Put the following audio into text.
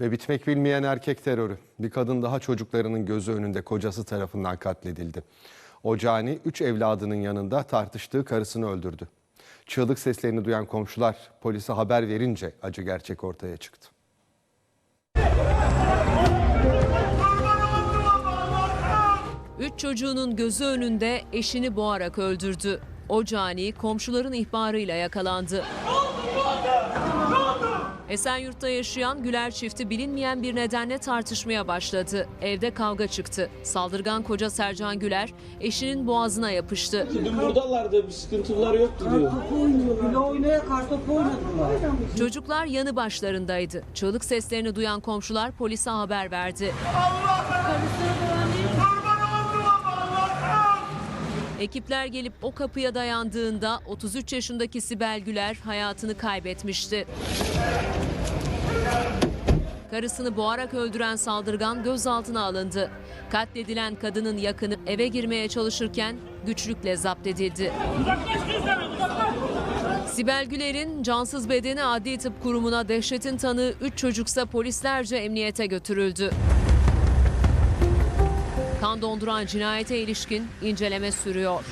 Ve bitmek bilmeyen erkek terörü. Bir kadın daha çocuklarının gözü önünde kocası tarafından katledildi. O cani 3 evladının yanında tartıştığı karısını öldürdü. Çığlık seslerini duyan komşular polise haber verince acı gerçek ortaya çıktı. Üç çocuğunun gözü önünde eşini boğarak öldürdü. O komşuların ihbarıyla yakalandı. Esenyurt'ta yaşayan Güler çifti bilinmeyen bir nedenle tartışmaya başladı. Evde kavga çıktı. Saldırgan koca Sercan Güler eşinin boğazına yapıştı. Dün buradalardı bir sıkıntılar yoktu diyor. Kartopu oynuyor, bile oynaya kartopu oynadılar. Çocuklar yanı başlarındaydı. Çığlık seslerini duyan komşular polise haber verdi. Ekipler gelip o kapıya dayandığında 33 yaşındaki Sibel Güler hayatını kaybetmişti. Karısını boğarak öldüren saldırgan gözaltına alındı. Katledilen kadının yakını eve girmeye çalışırken güçlükle zapt edildi. Sibel Güler'in cansız bedeni Adli Tıp Kurumu'na dehşetin tanığı 3 çocuksa polislerce emniyete götürüldü. Kan donduran cinayete ilişkin inceleme sürüyor.